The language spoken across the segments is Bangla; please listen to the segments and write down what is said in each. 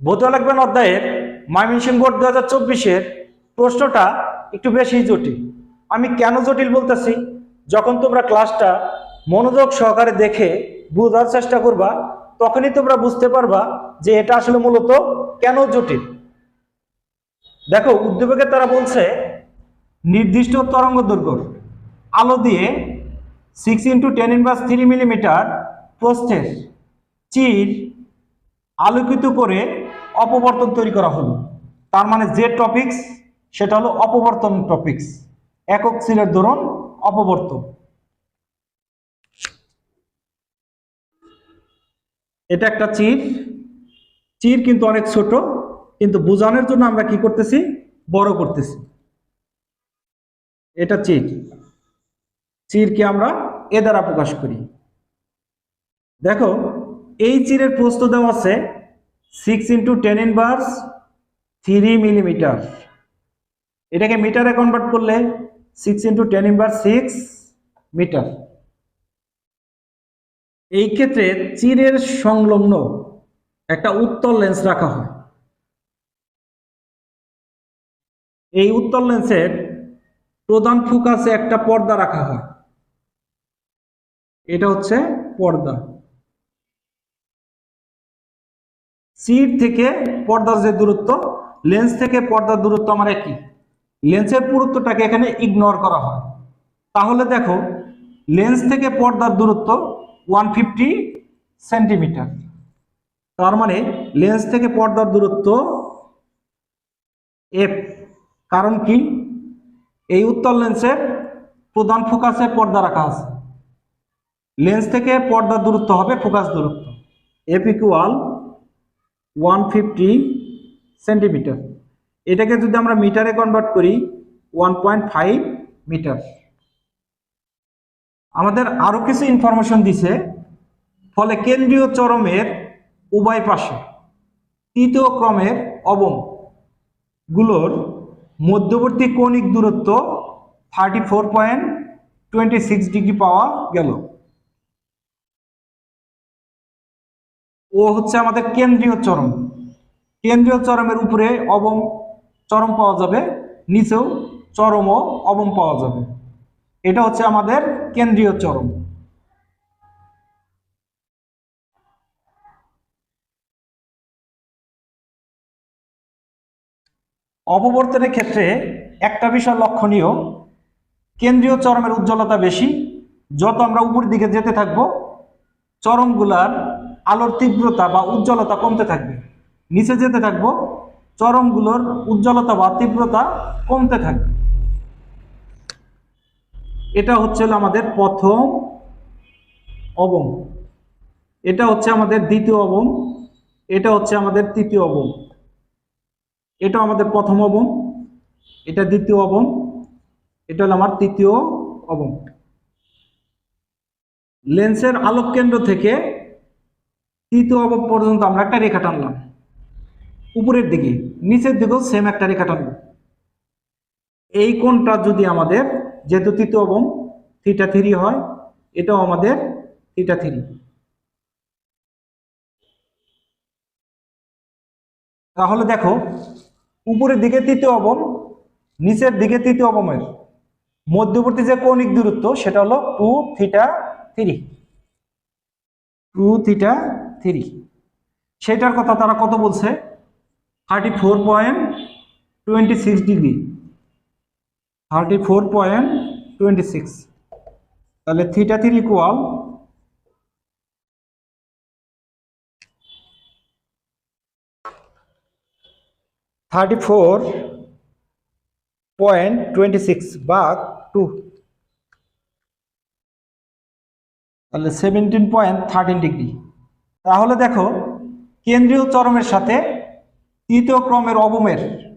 ভৌত লাগবেন অধ্যায়ের। ময়মনসিংহ বোর্ড দু হাজার চব্বিশের প্রশ্নটা একটু বেশি জটিল। আমি কেন জটিল বলতেছি? যখন তোমরা ক্লাসটা মনোযোগ সহকারে দেখে বোঝার চেষ্টা করবা, তখনই তোমরা বুঝতে পারবা যে এটা আসলে মূলত কেন জটিল। দেখো উদ্দীপকে তারা বলছে, নির্দিষ্ট তরঙ্গ দৈর্ঘ্য, আলো দিয়ে six into ten inverse three millimetre প্রস্থের চির আলোকিত করে অপবর্তন তৈরি করা হলো। তার মানে যে টপিকস সেটা হলো অপবর্তন টপিকস একক চিরের ধরন অপবর্তন। এটা একটা চির। চির কিন্তু অনেক ছোট, কিন্তু বোঝানোর জন্য আমরা কি করতেছি? বড় করতেছি। এটা চির। চিরকে আমরা এ দ্বারা প্রকাশ করি। দেখো, এই চিরের প্রস্তুত দেওয়া আছে six into ten inverse three millimetre এটাকে মিটারে কনভার্ট করলে six into ten inverse six metre এই ক্ষেত্রে চিরের সংলগ্ন একটা উত্তল লেন্স রাখা হয়। এই উত্তল লেন্সের প্রধান ফোকাসে একটা পর্দা রাখা হয়। এটা হচ্ছে পর্দা। সিট থেকে পর্দার যে দূরত্ব, লেন্স থেকে পর্দার দূরত্ব আমার একই। লেন্সের পুরুত্বটাকে এখানে ইগনোর করা হয়। তাহলে দেখো, লেন্স থেকে পর্দার দূরত্ব ওয়ান ফিফটি সেন্টিমিটার তার মানে লেন্স থেকে পর্দার দূরত্ব এফ কারণ কি? এই উত্তল লেন্সের প্রধান ফোকাসে পর্দা রাখা আছে। লেন্স থেকে পর্দার দূরত্ব হবে ফোকাস দূরত্ব। F equal one fifty centimetre. এটাকে যদি আমরা মিটারে কনভার্ট করি, ওয়ান পয়েন্ট ফাইভ মিটার। আমাদের আরও কিছু ইনফরমেশন দিছে, ফলে কেন্দ্রীয় চরমের উভয় পাশে, তৃতীয় ক্রমের অবমগুলোর মধ্যবর্তী কৌণিক দূরত্ব thirty four point twenty six degree পাওয়া গেল। ও হচ্ছে আমাদের কেন্দ্রীয় চরম। কেন্দ্রীয় চরমের উপরে অবম চরম পাওয়া যাবে, নিচেও চরম ও অবম পাওয়া যাবে। এটা হচ্ছে আমাদের কেন্দ্রীয় চরম। অপবর্তনের ক্ষেত্রে একটা বিষয় লক্ষণীয়, কেন্দ্রীয় চরমের উজ্জ্বলতা বেশি। যত আমরা উপর দিকে যেতে থাকব, চরমগুলার আলোর তীব্রতা বা উজ্জ্বলতা কমতে থাকবে। নিচে যেতে থাকব, চরমগুলোর উজ্জ্বলতা বা তীব্রতা কমতে থাকবে। এটা হচ্ছে আমাদের প্রথম অবম এটা হচ্ছে আমাদের দ্বিতীয় অবম এটা হচ্ছে আমাদের তৃতীয় অবম এটা আমাদের প্রথম অবম এটা দ্বিতীয় অবম এটা হলো আমার তৃতীয় অবম লেন্সের আলোক কেন্দ্র থেকে তৃতীয় অবম পর্যন্ত আমরা একটা রেখা টানলাম। উপরের দিকে, নিচের দিকেও সেম একটা রেখা টানব এই কোণটা যদি আমাদের যেহেতু তৃতীয় অবম থিটা থ্রি হয়, এটাও আমাদের থিটা থ্রি তাহলে দেখো, উপরের দিকে তৃতীয় অবম নিচের দিকে তৃতীয় অবমের মধ্যবর্তী যে কৌণিক দূরত্ব, সেটা হলো two theta three two theta three সেটার কথা তারা কত বলছে? Thirty four point twenty six degree thirty four point twenty six তাহলে theta three equal thirty four point twenty six বা টু তাহলে সেভেন্টিন পয়েন্ট থার্টিন ডিগ্রি তাহলে দেখো, কেন্দ্রীয় চরমের সাথে তৃতীয় ক্রমের অবমের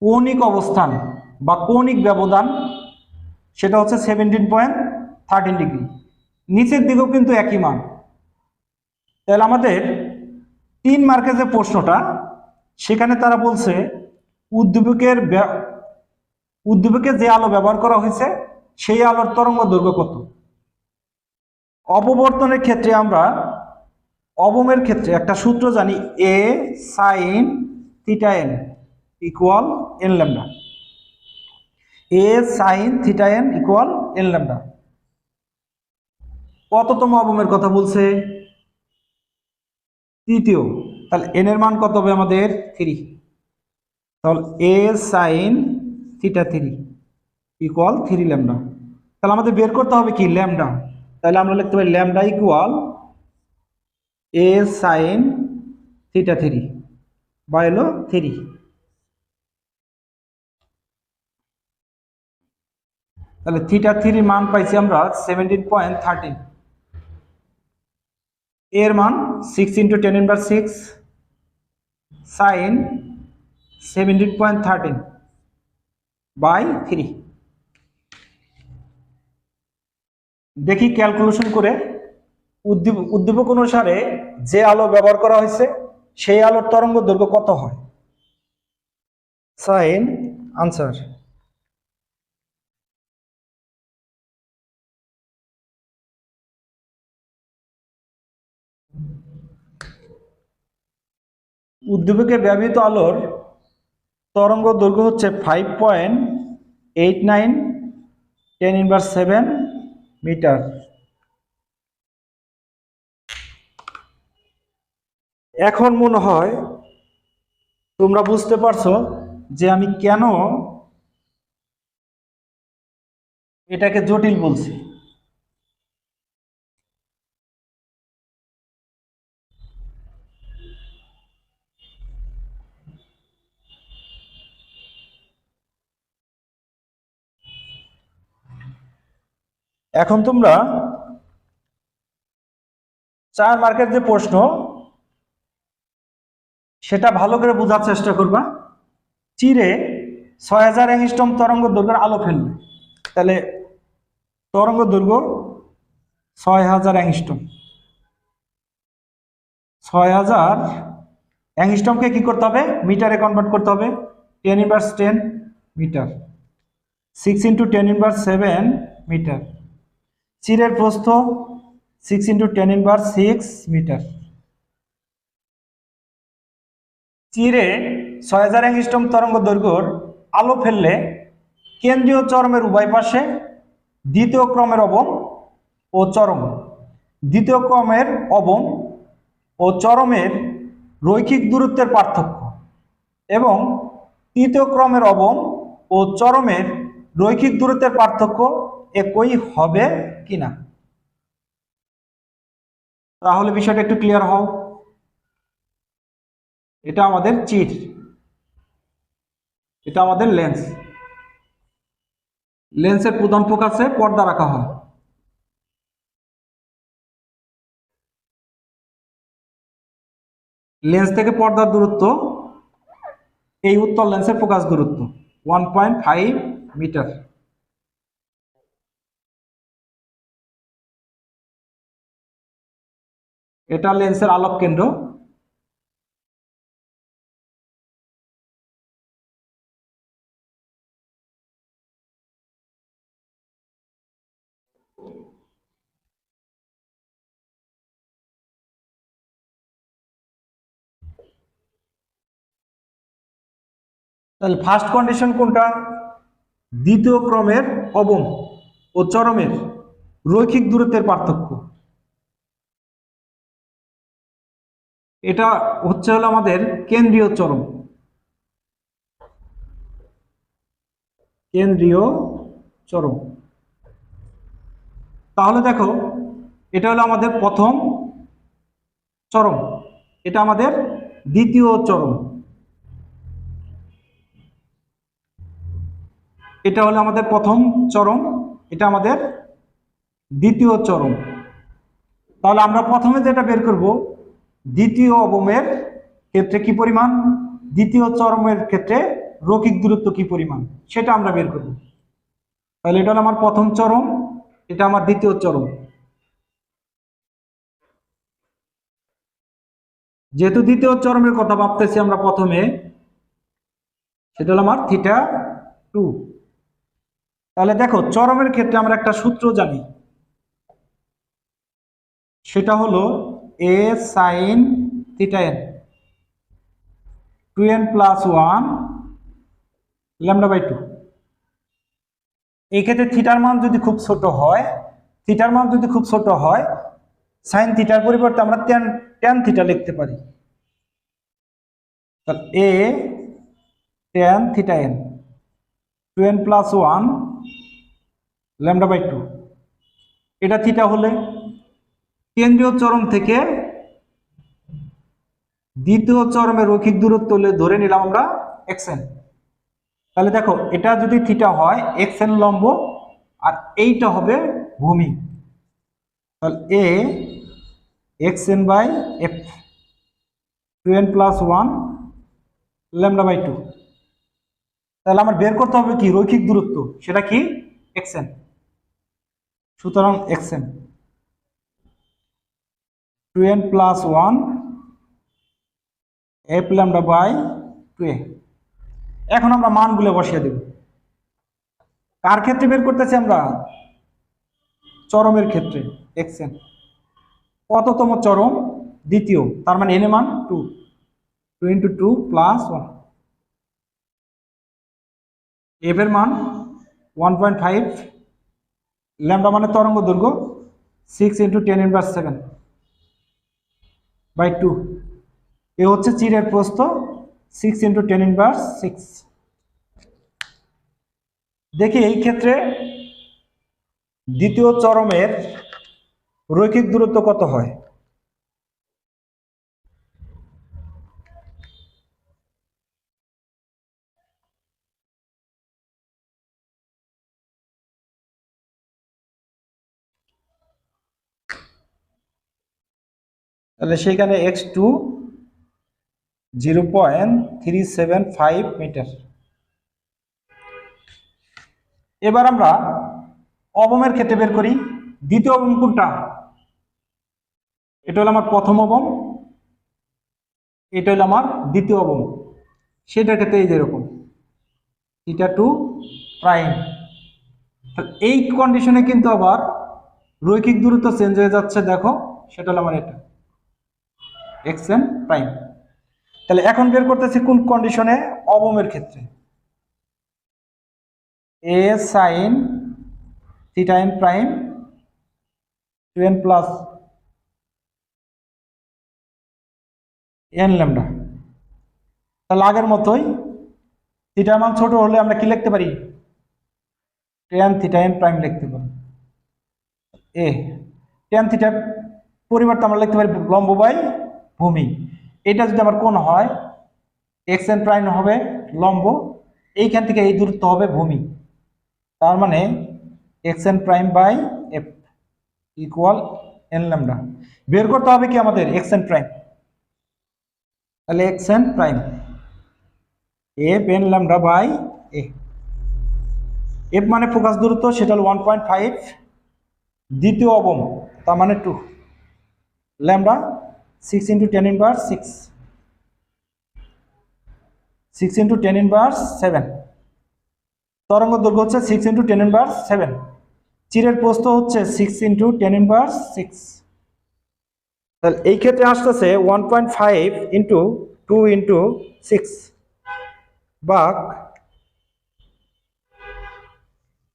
কৌণিক অবস্থান বা কৌণিক ব্যবধান, সেটা হচ্ছে সেভেন্টিন পয়েন্ট থার্টিন ডিগ্রি নিচের দিকেও কিন্তু একই মান। তাহলে আমাদের তিন মার্কের যে প্রশ্নটা, সেখানে তারা বলছে ব্য- উদ্দীপকে যে আলো ব্যবহার করা হয়েছে, সেই আলোর তরঙ্গ দৈর্ঘ্য কত? অপবর্তনের ক্ষেত্রে আমরা অবমের ক্ষেত্রে একটা সূত্র জানি a sine theta n equal n lambda. A sine theta n equal n lambda. কততম অবমের কথা বলছে? তৃতীয়। তাহলে এন এর মান কত হবে আমাদের? থ্রি। তাহলে a sine theta three equal three lambda. তাহলে আমাদের বের করতে হবে কি? ল্যামডা। তাহলে আমরা লিখতে পারি lambda equal a sine theta three বা এলো থ্রি তাহলে থিটা থ্রি মান পাইছি আমরা সেভেন্টিন পয়েন্ট থার্টিন এর মান six into ten inverse six sine seventeen point thirteen by three দেখি ক্যালকুলেশন করে উদ্দীপ উদ্দীপক অনুসারে যে আলো ব্যবহার করা হয়েছে সেই আলোর তরঙ্গ দৈর্ঘ্য কত হয়? সাইন আনসার। উদ্দীপকে ব্যবহৃত আলোর তরঙ্গ দৈর্ঘ্য হচ্ছে five point eight nine ten inverse seven metre এখন মনে হয় তোমরা বুঝতে পারছ যে আমি কেন এটাকে জটিল বলছি। এখন তোমরা চার মার্কের যে প্রশ্ন সেটা ভালো করে বোঝার চেষ্টা করবা। চিরে ছয় হাজার অ্যাংস্টম তরঙ্গ দৈর্ঘ্যের আলো ফেলবে। তাহলে তরঙ্গ দৈর্ঘ্য ছয় হাজার অ্যাংস্টম ছয় হাজার অ্যাংস্টমকে কি করতে হবে? মিটারে কনভার্ট করতে হবে। Ten inverse ten metre six into ten inverse seven metre চিরের প্রস্থ six into ten inverse six metre চিরে ছয় হাজার অ্যাংস্টম তরঙ্গ দৈর্ঘ্যর আলো ফেললে কেন্দ্রীয় চরমের উভয় পাশে দ্বিতীয় ক্রমের অবম ও চরম। দ্বিতীয় ক্রমের অবম ও চরমের রৈখিক দূরত্বের পার্থক্য এবং তৃতীয় ক্রমের অবম ও চরমের রৈখিক দূরত্বের পার্থক্য একই হবে কিনা? তাহলে বিষয়টা একটু ক্লিয়ার হও। এটা আমাদের চিট। এটা আমাদের লেন্স। লেন্সের প্রধান ফোকাসে পর্দা রাখা হয়। লেন্স থেকে পর্দার দূরত্ব, এই উত্তর লেন্সের ফোকাস দূরত্ব ওয়ান পয়েন্ট ফাইভ মিটার। এটা লেন্সের আলোক কেন্দ্র তাহলে ফার্স্ট কন্ডিশন কোনটা? দ্বিতীয় ক্রমের অবম ও চরমের রৈখিক দূরত্বের পার্থক্য। এটা হচ্ছে হলো আমাদের কেন্দ্রীয় চরম। কেন্দ্রীয় চরম। তাহলে দেখো, এটা হলো আমাদের প্রথম চরম। এটা আমাদের দ্বিতীয় চরম। এটা হলো আমাদের প্রথম চরম, এটা আমাদের দ্বিতীয় চরম। তাহলে আমরা প্রথমে যেটা বের করব, দ্বিতীয় অবমের ক্ষেত্রে কি পরিমাণ? দ্বিতীয় চরমের ক্ষেত্রে রৈখিক দূরত্ব কি পরিমাণ? সেটা আমরা বের করব। তাহলে এটা হলো আমার প্রথম চরম, এটা আমার দ্বিতীয় চরম। যেহেতু দ্বিতীয় চরমের কথা ভাবতেছি আমরা প্রথমে, সেটা হলো আমার থিটা টু তাহলে দেখো, চরমের ক্ষেত্রে আমরা একটা সূত্র জানি। সেটা হলো a sine theta n two n plus one lambda by two এই ক্ষেত্রে থিটার মান যদি খুব ছোট হয় থিটার মান যদি খুব ছোট হয় সাইন থিটার পরিবর্তে আমরা ট্যান ট্যান থিটা লিখতে পারি। A tan theta n two n plus one lambda by two. এটা থিটা হলে কেন্দ্রীয় চরম থেকে দ্বিতীয় চরমের রৈখিক দূরত্ব হলে ধরে নিলাম আমরা এক্সএন তাহলে দেখো, এটা যদি থিটা হয় এক্সএন লম্ব আর এইটা হবে ভূমি। তাহলে a x n by f two n plus one lambda by two. তাহলে আমার বের করতে হবে কি? রৈখিক দূরত্ব। সেটা কি? X n. সুতরাং x n two n plus one f lambda by two a এখন আমরা মানগুলো বসিয়ে দেব। কার ক্ষেত্রে বের করতেছি আমরা? চরমের ক্ষেত্রে এক্স এন কততম চরম? দ্বিতীয়, তার মানে এনে মান two two into two plus one f এর মান ওয়ান পয়েন্ট ফাইভ ল্যামডা মানে তরঙ্গ দৈর্ঘ্য six into ten inverse seven by two a হচ্ছে চিরের প্রস্থ six into ten inverse six দেখি এই ক্ষেত্রে দ্বিতীয় চরমের রৈখিক দূরত্ব কত হয়? তাহলে সেখানে x two zero point three seven five metre এবার আমরা অবমের ক্ষেত্রে বের করি, দ্বিতীয় অবম কোনটা? এটা হলো আমার প্রথম অবম এটা হলো আমার দ্বিতীয় অবম সেটার ক্ষেত্রে এই যেরকম এটা টু প্রাইম এই কন্ডিশনে কিন্তু আবার রৈখিক দূরত্ব চেঞ্জ হয়ে যাচ্ছে, দেখো, সেটা হলো আমার এটা। এক্স এন প্রাইম তাহলে এখন বের করতেছি কোন কন্ডিশনে অবমের ক্ষেত্রে। A sine theta n prime two n plus n lambda তাহলে আগের মতোই থিটার মান ছোট হলে আমরা কি লিখতে পারি? টেন থিটা এন প্রাইম লিখতে পারি। এ টেন থিটার পরিবর্তে আমরা লিখতে পারি লম্ব বাই ভূমি। এটা যদি আমার কোন হয় এক্স এন প্রাইম হবে লম্ব, এইখান থেকে এই দূরত্ব হবে ভূমি। তার মানে x n prime by f equal n lambda বের করতে হবে কি আমাদের এক্স এন প্রাইম তাহলে x n prime f n lambda by a f মানে ফোকাস দূরত্ব, সেটা হলো ওয়ান পয়েন্ট ফাইভ দ্বিতীয় অবম, তার মানে two lambda six into ten inverse six six into ten inverse seven তরঙ্গ দৈর্ঘ্য হচ্ছে six into ten inverse seven চিরের প্রস্থ হচ্ছে six into ten inverse six তাহলে এই ক্ষেত্রে আসতেছে one point five into two into six বাক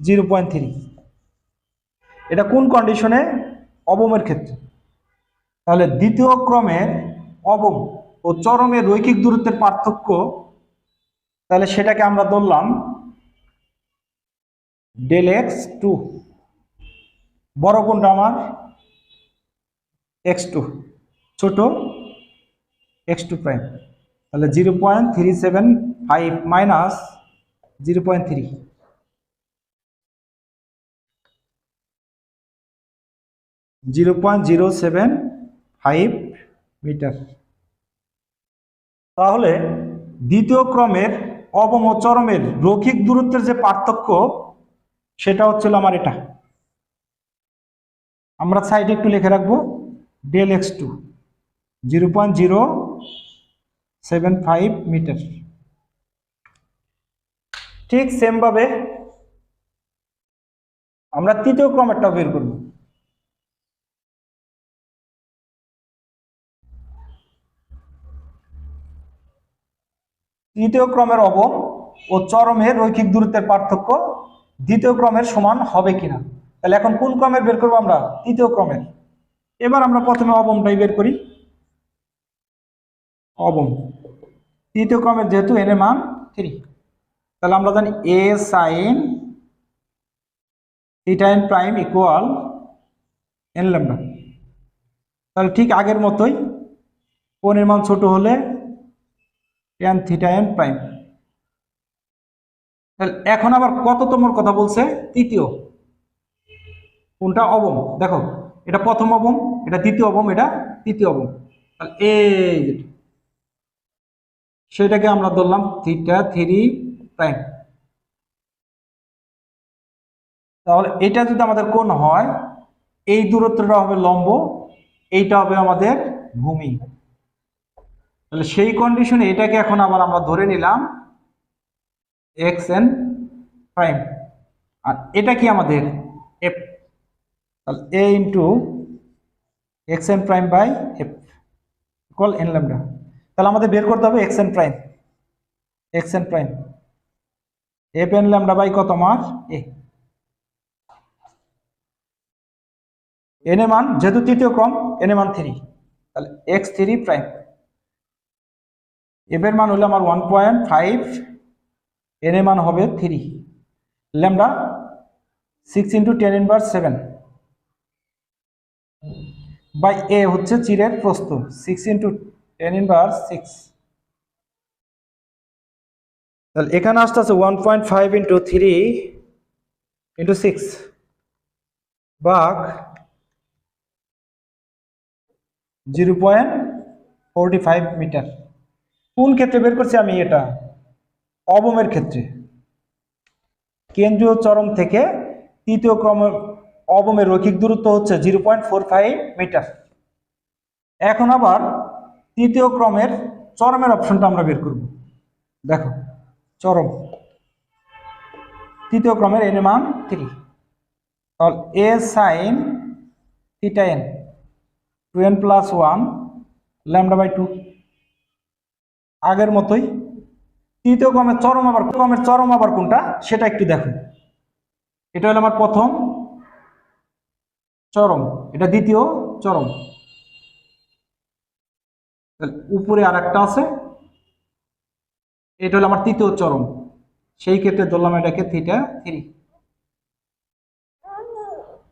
জিরো পয়েন্ট থ্রি এটা কোন কন্ডিশনে অবমের ক্ষেত্রে। তাহলে দ্বিতীয় ক্রমের অবম ও চরমের রৈখিক দূরত্বের পার্থক্য, তাহলে সেটাকে আমরা ধরলাম ডেল এক্স টু বড় কোনটা আমার? এক্স টু ছোট এক্স টু প্রাইম তাহলে zero point three seven five minus zero point three zero point zero seven five metre. তাহলে দ্বিতীয় ক্রমের অবম চরমের রৈখিক দূরত্বের যে পার্থক্য, সেটা হচ্ছিল আমার এটা। আমরা সাইডে একটু লিখে রাখব del x two zero point zero seven five metre ঠিক সেমভাবে আমরা তৃতীয় ক্রমেরটা বের করব। তৃতীয় ক্রমের অবম ও চরমের রৈখিক দূরত্বের পার্থক্য দ্বিতীয় ক্রমের সমান হবে কিনা? তাহলে এখন কোন ক্রমের বের করব আমরা? তৃতীয় ক্রমের। এবার আমরা প্রথমে অবমটাই বের করি। অবম। তৃতীয় ক্রমের যেহেতু এর মান থ্রি তাহলে আমরা জানি a sine theta n prime equal n lambda তাহলে ঠিক আগের মতোই কোণের মান ছোট হলে ট্যান থিটা এন প্রাইম এখন আবার কততমর কথা বলছে? তৃতীয়। কোনটা অবম? দেখো, এটা প্রথম অবম, এটা দ্বিতীয় অবম, এটা তৃতীয় অবম। যেটা। সেটাকে আমরা ধরলাম থিটা থ্রি প্রাইম তাহলে এটা যদি আমাদের কোন হয়, এই দূরত্বটা হবে লম্ব, এইটা হবে আমাদের ভূমি। তাহলে সেই কন্ডিশনে এটাকে এখন আবার আমরা ধরে নিলাম এক্স এন প্রাইম আর এটা কি আমাদের এফ তাহলে a into x n prime by f call N lambda তাহলে আমাদের বের করতে হবে x n prime x n prime f n lambda by কত মার এ এন যেহেতু তৃতীয় ক্রম এন এ থ্রি তাহলে এক্স থ্রি প্রাইম এফ এর মান হলো আমার ওয়ান পয়েন্ট ফাইভ এন এর মান হবে three lambda six into ten inverse seven by a হচ্ছে চিরের প্রস্থ six into ten inverse six তাহলে এখানে আসতে আছে one point five into three into six বাঘ zero point forty five metre ক্ষেত্রে বের করছি আমি এটা? অবমের ক্ষেত্রে। কেন্দ্রীয় চরম থেকে তৃতীয় ক্রম অবমের রৈখিক দূরত্ব হচ্ছে zero point four five metre. এখন আবার তৃতীয় ক্রমের চরমের অপশনটা আমরা বের করব। দেখো, চরম। তৃতীয় ক্রমের এন মান থ্রি তাহলে a sine theta n two n plus one lambda by two আগের মতোই। তৃতীয় ক্রমের চরম আবার ক্রমের চরম আবার কোনটা? সেটা একটু দেখো। এটা হলো আমার প্রথম। চরম। এটা দ্বিতীয়, চরম। উপরে আর একটা আছে। এটা হলো আমার তৃতীয় চরম। সেই ক্ষেত্রে ধরলাম এটাকে থিটা থ্রি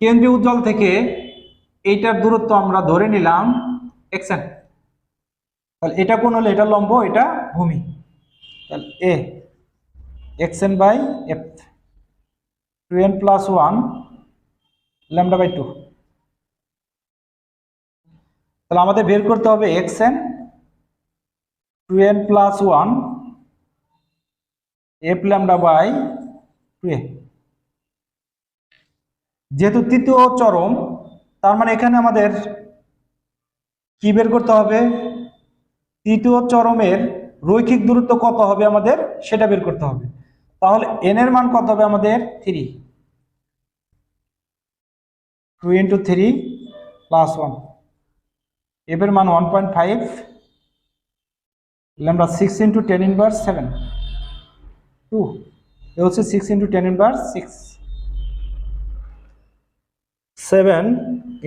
কেন্দ্রীয় উজ্জ্বল থেকে এইটার দূরত্ব আমরা ধরে নিলাম এক্সেন তাহলে এটা কোন হলো? এটা লম্ব, এটা ভূমি। তাহলে a x n by f two n plus one lambda by two তাহলে আমাদের বের করতে হবে x n two n plus one f lambda by two a যেহেতু তৃতীয় চরম, তার মানে এখানে আমাদের কি বের করতে হবে? তৃতীয় চরমের রৈখিক দূরত্ব কত হবে আমাদের? সেটা বের করতে হবে। তাহলে এন এর মান কত হবে আমাদের? Three two into three plus one f এর মান one point five lambda six into ten inverse seven two a হচ্ছে six into ten inverse six seven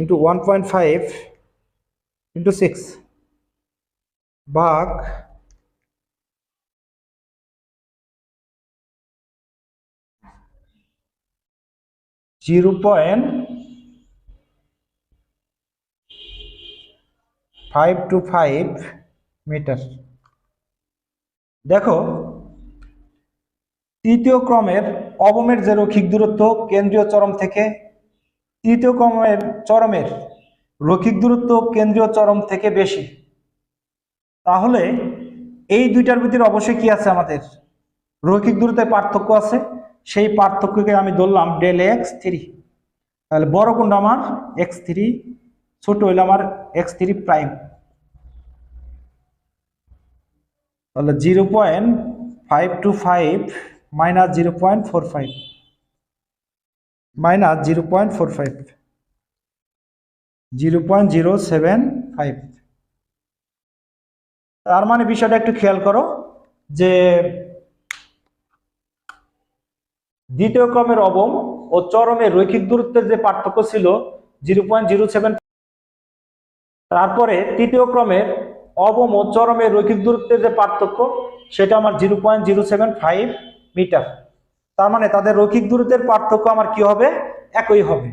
into one point five into six ভাগ zero point five two five metre. দেখো, তৃতীয় ক্রমের অবমের যে রৈখিক দূরত্ব কেন্দ্রীয় চরম থেকে, তৃতীয় ক্রমের চরমের রৈখিক দূরত্ব কেন্দ্রীয় চরম থেকে বেশি। তাহলে এই দুইটার ভিতরে অবশ্যই কি আছে আমাদের? রৈখিক দূরত্বের পার্থক্য আছে। সেই পার্থক্যকে আমি ধরলাম ডেল এক্স থ্রি তাহলে বড় কোনটা আমার? এক্স থ্রি ছোট হইল আমার এক্স থ্রি প্রাইম তাহলে zero point five two five minus zero point four five minus zero point four five zero point zero seven five তার মানে বিষয়টা একটু খেয়াল করো যে দ্বিতীয় ক্রমের অবম ও চরমের রৈখিক দূরত্বের যে পার্থক্য ছিল জিরো পয়েন্ট জিরো সেভেন, তারপরে তৃতীয় ক্রমের অবম ও চরমের রৈখিক দূরত্বের যে পার্থক্য সেটা আমার zero point zero seven five metre. তার মানে তাদের রৈখিক দূরত্বের পার্থক্য আমার কি হবে? একই হবে।